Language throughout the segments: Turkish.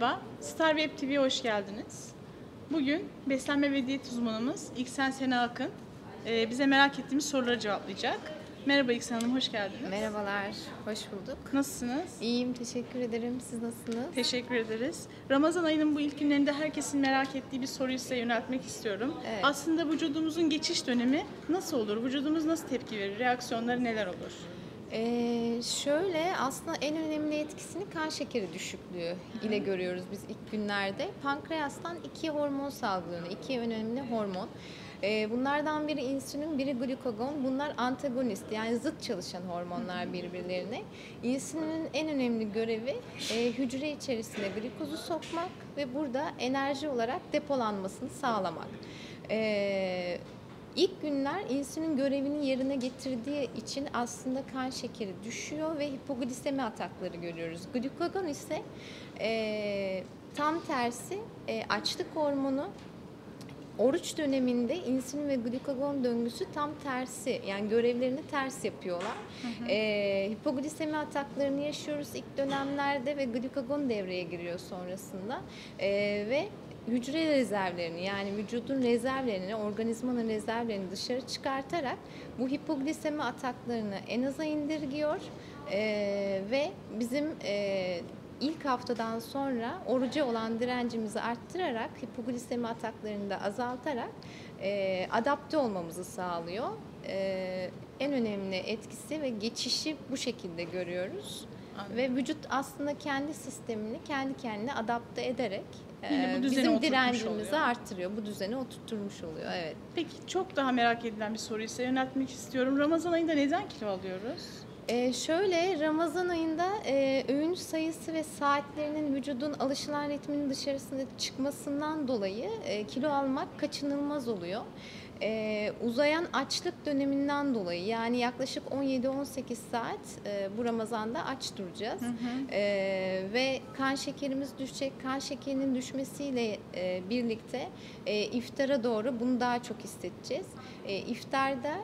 Merhaba, Star Web TV'ye hoş geldiniz. Bugün beslenme ve diyet uzmanımız İksen Sena Akın e, bize merak ettiğimiz soruları cevaplayacak. Merhaba İksen Hanım, hoş geldiniz. Merhabalar, hoş bulduk. Nasılsınız? İyiyim, teşekkür ederim. Siz nasılsınız? Teşekkür ederiz. Ramazan ayının bu ilk günlerinde herkesin merak ettiği bir soruyu size yöneltmek istiyorum. Evet. Aslında vücudumuzun geçiş dönemi nasıl olur? Vücudumuz nasıl tepki verir? Reaksiyonları neler olur? Ee, şöyle, aslında en önemli etkisini kan şekeri düşüklüğü ile görüyoruz biz ilk günlerde. Pankreastan iki hormon salgılanıyor, iki önemli hormon. Ee, bunlardan biri insülin, biri glukagon. Bunlar antagonist yani zıt çalışan hormonlar birbirlerine. İnsülinin en önemli görevi e, hücre içerisine glikozu sokmak ve burada enerji olarak depolanmasını sağlamak. Ee, İlk günler insülin görevini yerine getirdiği için aslında kan şekeri düşüyor ve hipoglisemi atakları görüyoruz. Glukagon ise e, tam tersi e, açlık hormonu oruç döneminde insülin ve glukagon döngüsü tam tersi yani görevlerini ters yapıyorlar. E, hipoglisemi ataklarını yaşıyoruz ilk dönemlerde ve glukagon devreye giriyor sonrasında E, ve hücre rezervlerini yani vücudun rezervlerini, organizmanın rezervlerini dışarı çıkartarak bu hipoglisemi ataklarını en aza indirgiyor Ee, ve bizim e, ilk haftadan sonra oruca olan direncimizi arttırarak hipoglisemi ataklarını da azaltarak e, adapte olmamızı sağlıyor. E, en önemli etkisi ve geçişi bu şekilde görüyoruz. Anladım. Ve vücut aslında kendi sistemini kendi kendine adapte ederek Yine bu bizim direncimizi oluyor. arttırıyor. Bu düzeni oturtmuş oluyor. Evet. Peki çok daha merak edilen bir soruyu size yöneltmek istiyorum. Ramazan ayında neden kilo alıyoruz? E, şöyle Ramazan ayında e, öğün sayısı ve saatlerinin vücudun alışılan ritminin dışarısında çıkmasından dolayı e, kilo almak kaçınılmaz oluyor. E, uzayan açlık döneminden dolayı yani yaklaşık 17-18 saat e, bu Ramazan'da aç duracağız. E, ve kan şekerimiz düşecek. Kan şekerinin düşmesiyle e, birlikte e, iftara doğru bunu daha çok hissedeceğiz. E, iftarda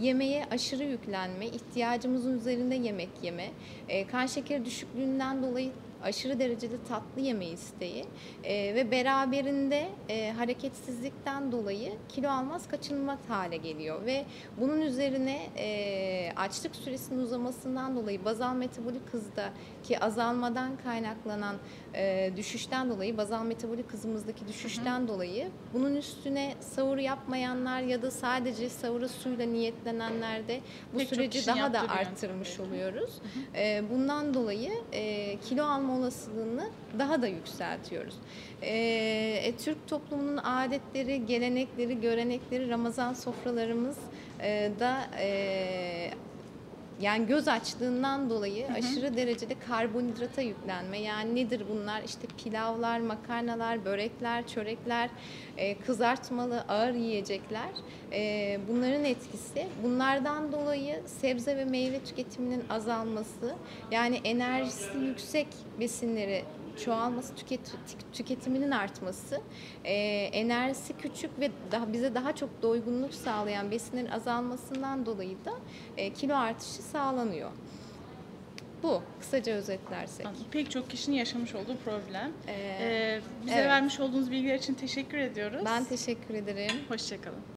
yemeğe aşırı yüklenme, ihtiyacımızın üzerinde yemek yeme, e, kan şekeri düşüklüğünden dolayı aşırı derecede tatlı yeme isteği e, ve beraberinde e, hareketsizlikten dolayı kilo almaz kaçınılmaz hale geliyor. Ve bunun üzerine e, açlık süresinin uzamasından dolayı bazal metabolik hızda ki azalmadan kaynaklanan e, düşüşten dolayı bazal metabolik hızımızdaki düşüşten dolayı bunun üstüne sahur yapmayanlar ya da sadece sahura suyla niyetlenenler de bu Pek süreci daha da arttırmış oluyoruz. E, bundan dolayı e, kilo alma olasılığını daha da yükseltiyoruz. E, e, Türk toplumunun adetleri, gelenekleri, görenekleri, Ramazan sofralarımız e, da e, yani göz açlığından dolayı aşırı derecede karbonhidrata yüklenme. Yani nedir bunlar? İşte pilavlar, makarnalar, börekler, çörekler, e, kızartmalı ağır yiyecekler. E, bunların etkisi. Bunlardan dolayı sebze ve meyve tüketiminin azalması, yani enerjisi yüksek besinleri çoğalması, tüket, tüketiminin artması, e, enerjisi küçük ve daha bize daha çok doygunluk sağlayan besinlerin azalmasından dolayı da e, kilo artışı sağlanıyor. Bu kısaca özetlersek. Pek çok kişinin yaşamış olduğu problem. Ee, Ee, bize evet. vermiş olduğunuz bilgiler için teşekkür ediyoruz. Ben teşekkür ederim. Hoşçakalın.